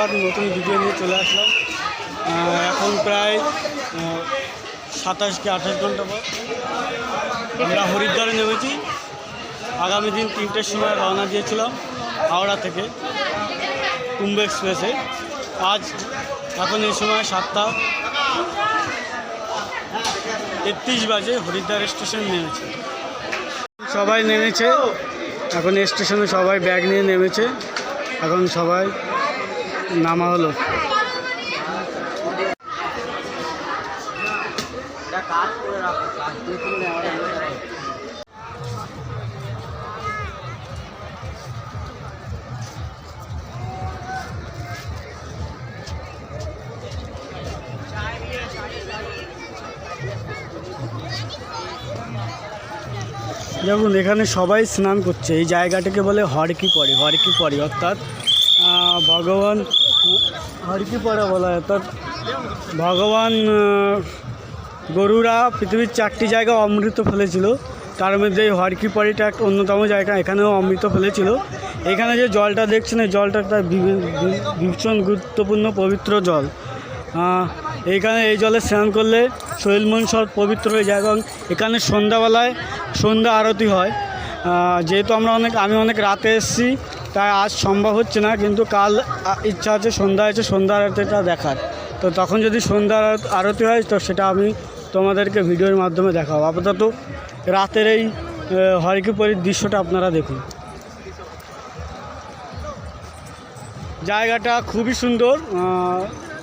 আবার নতুন ভিডিও নিয়ে চলে আসলাম। এখন প্রায় সাতাশ কি আঠাশ ঘণ্টা পর আমরা হরিদ্বারে নেমেছি। আগামী দিন তিনটের সময় রওনা দিয়েছিলাম হাওড়া থেকে কুম্ভ এক্সপ্রেসে। আজ এখন এই সময় সাতটা তেত্রিশ বাজে হরিদ্বার স্টেশন নেমেছে। সবাই নেমেছে। এখন স্টেশনে সবাই ব্যাগ নিয়ে নেমেছে। এখন সবাই নামা হলো। দেখুন, এখানে সবাই স্নান করছে। এই জায়গাটাকে বলে হরকি পড়ে হরকি পড়ে অর্থাৎ আহ, ভগবান হরকি পড়ে বলা হয়? অর্থাৎ ভগবান গরুরা পৃথিবীর চারটি জায়গা অমৃত ফেলেছিল। তার মধ্যে এই হরকি পড়িটা একটা অন্যতম জায়গা এখানেও অমৃত ফেলেছিল। এখানে যে জলটা দেখছেন এই জলটা একটা ভীষণ গুরুত্বপূর্ণ পবিত্র জল। এইখানে এই জলে স্নান করলে শরীর মন সব পবিত্র হয়ে যায় এবং এখানে সন্ধ্যাবেলায় সন্ধ্যা আরতি হয়। যেহেতু আমরা অনেক আমি অনেক রাতে এসেছি তাই আজ সম্ভব হচ্ছে না, কিন্তু কাল ইচ্ছা আছে সন্ধ্যা আছে সন্ধ্যা আরতিটা দেখার। তো তখন যদি সন্ধ্যা আরত- হয়, তো সেটা আমি তোমাদেরকে ভিডিওর মাধ্যমে দেখাবো। আপাতত রাতের এই হরিকিপরির দৃশ্যটা আপনারা দেখুন। জায়গাটা খুবই সুন্দর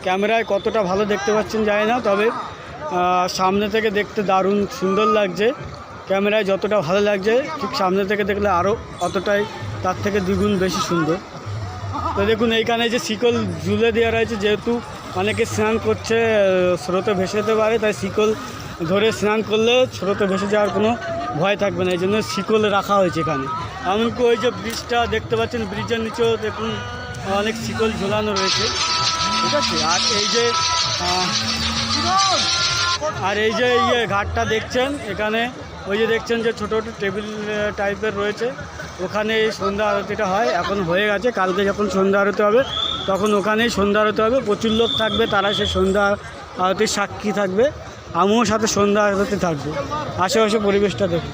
ক্যামেরায় কতটা ভালো দেখতে পাচ্ছেন জানি না, তবে সামনে থেকে দেখতে দারুণ সুন্দর লাগছে। ক্যামেরায় যতটা ভালো লাগছে, ঠিক সামনে থেকে দেখলে আরও অতটাই তার থেকে দ্বিগুণ বেশি সুন্দর। তো দেখুন, এইখানে যে শিকল ঝুলে দেওয়া রয়েছে, যেহেতু অনেকে স্নান করছে, স্রোতে ভেসে যেতে পারে, তাই শিকল ধরে স্নান করলে স্রোতে ভেসে যাওয়ার কোনো ভয় থাকবে না। এই জন্য শিকল রাখা হয়েছে এখানে। এমনকি ওই যে ব্রিজটা দেখতে পাচ্ছেন, ব্রিজের নিচেও দেখুন, অনেক শিকল ঝোলানো রয়েছে। ঠিক আছে? আর এই যে আর এই যে ইয়ে ঘাটটা দেখছেন, এখানে ওই যে দেখছেন যে ছোটো ছোটো টেবিল টাইপের রয়েছে। ওখানে সন্ধ্যা আরতিটা হয়, এখন হয়ে গেছে। কালকে যখন সন্ধ্যা আরতি হবে, তখন ওখানেই সন্ধ্যা আরতি হবে। প্রচুর লোক থাকবে, তারা সে সন্ধ্যা আরতির সাক্ষী থাকবে। আমিও সাথে সন্ধ্যা আরতি থাকব। আশেপাশে পরিবেশটা দেখুন